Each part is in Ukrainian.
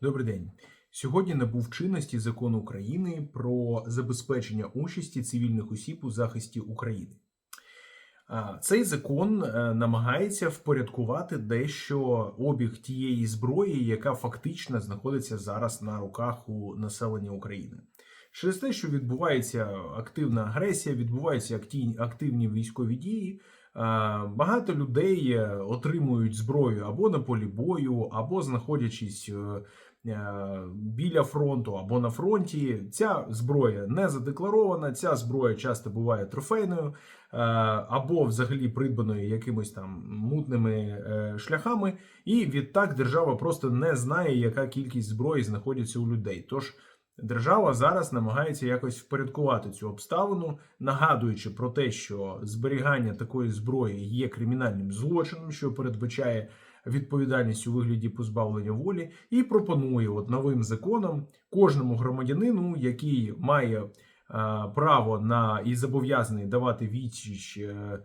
Добрий день. Сьогодні набув чинності закон України про забезпечення участі цивільних осіб у захисті України. Цей закон е, намагається впорядкувати дещо обіг тієї зброї, яка фактично знаходиться зараз на руках у населення України. Через те, що відбувається активна агресія, відбуваються активні, військові дії. Багато людей е, отримують зброю або на полі бою, або знаходячись е, біля фронту або на фронті. Ця зброя не задекларована, ця зброя часто буває трофейною е, або взагалі придбаною якимось там мутними е, шляхами. І відтак держава просто не знає, яка кількість зброї знаходиться у людей. Тож Держава зараз намагається якось впорядкувати цю обставину, нагадуючи про те, що зберігання такої зброї є кримінальним злочином, що передбачає відповідальність у вигляді позбавлення волі, і пропонує от новим законом кожному громадянину, який має е, право на і зобов'язаний давати відсіч е,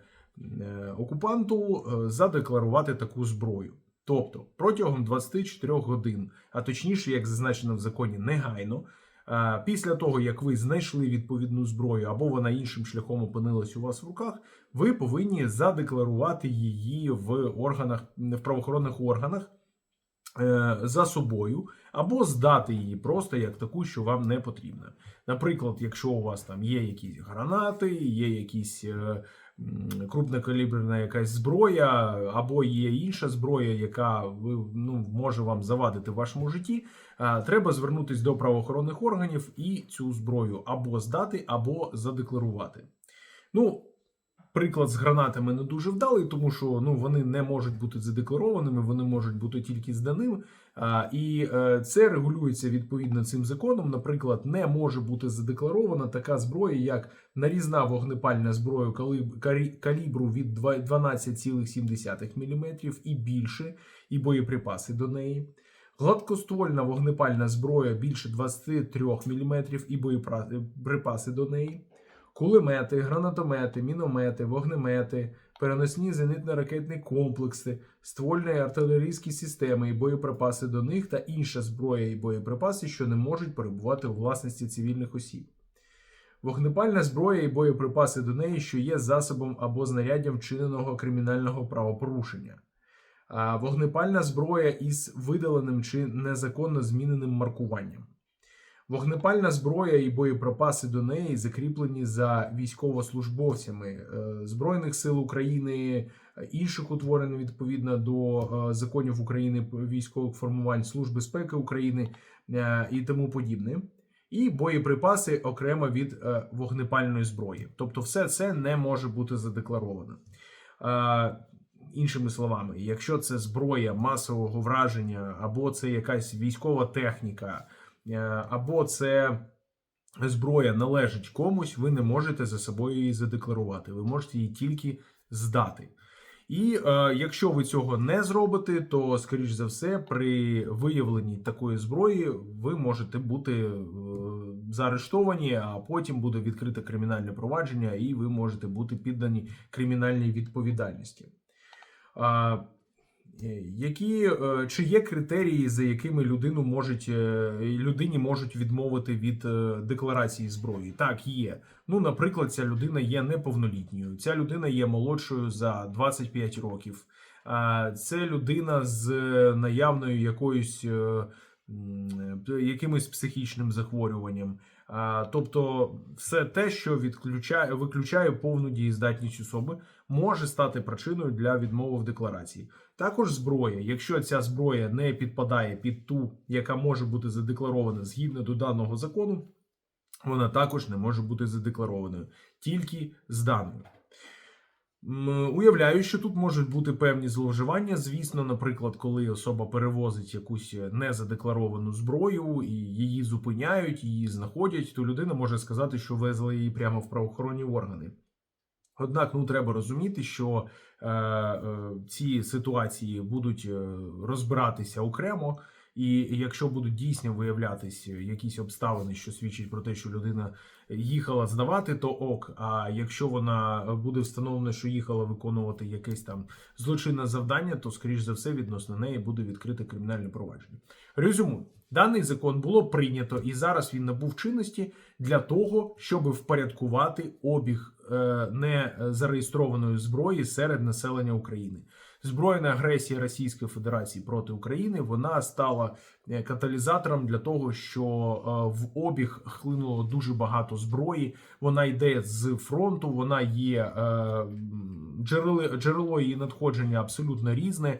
е, окупанту, е, задекларувати таку зброю. Тобто протягом 24 годин, а точніше, як зазначено в законі, негайно. Е, Після того, як ви знайшли відповідну зброю або вона іншим шляхом опинилась у вас в руках, ви повинні задекларувати її в органах в правоохоронних органах за собою, або здати її просто як таку, що вам не потрібна. Наприклад, якщо у вас там є якісь гранати, є якісь е, крупнокаліберна якась зброя, або є інша зброя, яка ну може вам завадити в вашому житті. е, Треба звернутися до правоохоронних органів і цю зброю або здати, або задекларувати. Ну, приклад з гранатами не дуже вдалий, тому що ну вони не можуть бути задекларованими, вони можуть бути тільки зданими. А, і е, це регулюється відповідно цим законом. Наприклад, не може бути задекларована така зброя, як нарізна вогнепальна зброя калібру від 12,7 мм і більше, і боєприпаси до неї. Гладкоствольна вогнепальна зброя більше 23 мм і боєприпаси до неї кулемети, гранатомети, міномети, вогнемети, переносні зенитно-ракетні комплекси, ствольні артилерійські системи і боєприпаси до них та інша зброя і боєприпаси, що не можуть перебувати у власності цивільних осіб. Вогнепальна зброя і боєприпаси до неї, що є засобом або знаряддям вчиненого кримінального правопорушення. Вогнепальна зброя із видаленим чи незаконно зміненим маркуванням. Вогнепальна зброя і боєприпаси до неї закріплені за військовослужбовцями е, Збройних сил України, інших утворень відповідно до е, законів України військових формувань Служби безпеки України е, і тому подібне. І боєприпаси окремо від вогнепальної зброї. Тобто, все це не може бути задекларовано. Іншими словами, якщо це зброя масового враження, або це якась військова техніка, або це зброя належить комусь, ви не можете за собою її задекларувати. Ви можете її тільки здати. І е, якщо ви цього не зробите, то скоріш за все, при виявленні такої зброї ви можете бути е, заарештовані, а потім буде відкрите кримінальне провадження, і ви можете бути піддані кримінальній відповідальності. Е, які, е, чи є критерії, за якими людину можуть, е, людині можуть відмовити від е, декларації зброї? Так, є. Ну, наприклад, ця людина є неповнолітньою, ця людина є молодшою за 25 років. Це людина з наявною якоюсь якимось психічним захворюванням. Тобто, все те, що відключає, виключає повну дієздатність особи, може стати причиною для відмови в декларації. Також зброя, якщо ця зброя не підпадає під ту, яка може бути задекларована згідно до даного закону, вона також не може бути задекларованою, тільки зданою. М, Уявляю, що тут можуть бути певні зловживання. Звісно, наприклад, коли особа перевозить якусь незадекларовану зброю і її зупиняють, її знаходять, то людина може сказати, що везли її прямо в правоохоронні органи. Однак, ну треба розуміти, що е, е, ці ситуації будуть е, розбиратися окремо, І якщо будуть дійсно виявлятись якісь обставини, що свідчать про те, що людина їхала здавати, то ок. А якщо вона буде встановлено, що їхала виконувати якесь там злочинне завдання, то скоріш за все відносно неї буде відкрите кримінальне провадження. Резюмую. Даний закон було прийнято, і зараз він набув чинності для того, щоб впорядкувати обіг е, не зареєстрованої зброї серед населення України. Збройна агресія Російської Федерації проти України вона стала е, каталізатором для того, що е, в обіг хлинуло дуже багато зброї. Вона йде з фронту, вона є е, джерело, джерело її надходження абсолютно різне,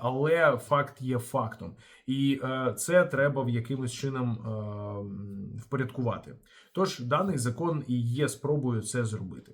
але факт є фактом, і це треба в якимось чином впорядкувати. Тож даний закон і є спробою це зробити.